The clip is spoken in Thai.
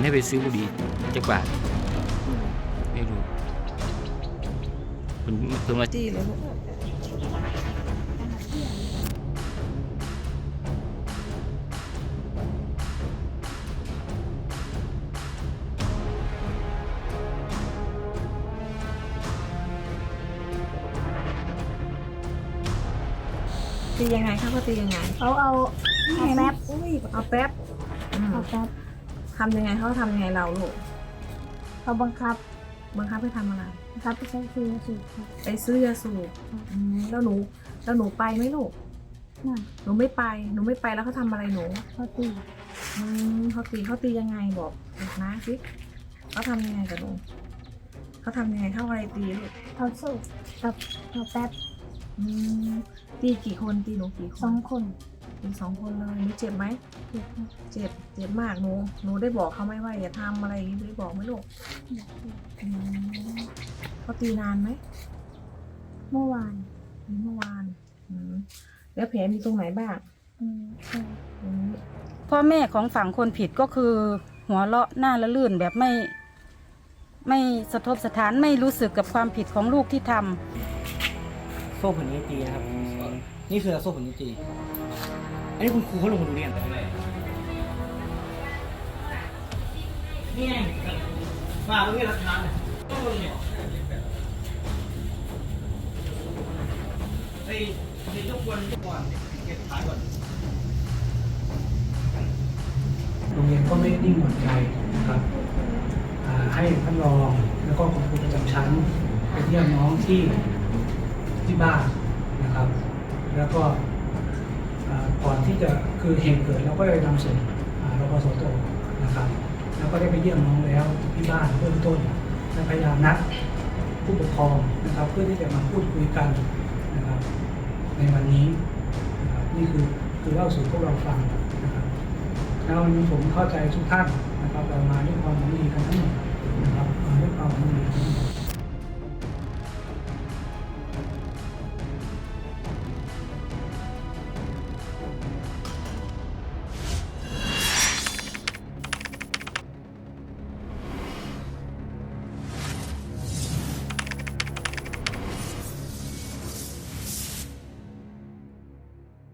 มันให้ไปซื้อบุหรี่จักบาทไม่รู้มันเพิ่งมาจี้เลยลูกตียังไงเขาก็ตียังไงเขาเอาเอาแป๊บอุ้ยเอาแป๊บอืมเอาแป๊บ ทำยังไงเขาทำยังไงเราลูกเขาบังคับบังคับให้ทำอะไร บังคับไปใช้ซื้อสูบครับ ไปซื้อยาสูบอืมแล้วหนูแล้วหนูไปไหมลูกนั่นหนูไม่ไปหนูไม่ไปแล้วเขาทำอะไรหนูเขาตีอืมเขาตีเขาตียังไงบอกบอกนะสิเขาทำยังไงกับหนูเขาทำยังไงเข้าอะไรตีลูกเอาสูบกับเอาแป๊บอืมตีกี่คนตีหนูกี่คสอนงคน ตีสองคนเลยหนูเจ็บไหมเด็กครับเจ็บเจ็บมากหนูหนูได้บอกเขาไหมว่าอย่าทำอะไรอย่างนี้ได้บอกไหมลูกเด็กครับอืมเขาตีนานไหมเมื่อวานเมื่อวานอืมแล้วแผลมีตรงไหนบ้างอืมใช่ตรงนี้พ่อแม่ของฝั่งคนผิดก็คือ หัวเราะหน้าละลื่นแบบไม่ ไม่สะทบสถานไม่รู้สึกกับความผิดของลูกที่ทำโซ่ผืนนี้ตีนะครับ นี่คือโซ่ผืนนี้ตี อันนี้คุณครูเขาลงมาดูเรียนนี่ไงมาตรงนี้รักฐานเนี่ยต้องลงเนี่ยไอ้ไอ้ยกวนยกก่อนเก็บขายก่อนโรงเรียนก็ไม่นิ่งนอนใจนะครับให้ท่านรองแล้วก็คุณครูประจำชั้นไปเยี่ยมน้องที่ที่บ้านนะครับ แล้วก็ จะคือเหตุเกิดเราก็ได้นำส่งอ่ารพสตนะครับ แล้วก็ได้ไปเยี่ยมน้องแล้วที่บ้านเบื้องต้นและพยายามนัดผู้ปกครองนะครับ เพื่อที่จะมาพูดคุยกันนะครับ ในวันนี้นะครับนี่คือคือเล่าสู่พวกเราฟังนะครับแล้ววันนี้ผมเข้าใจทุกท่านนะครับเรามาด้วยความหวังดีกันทั้งหมดนะครับมาด้วยความหวังดีกันทั้งหมด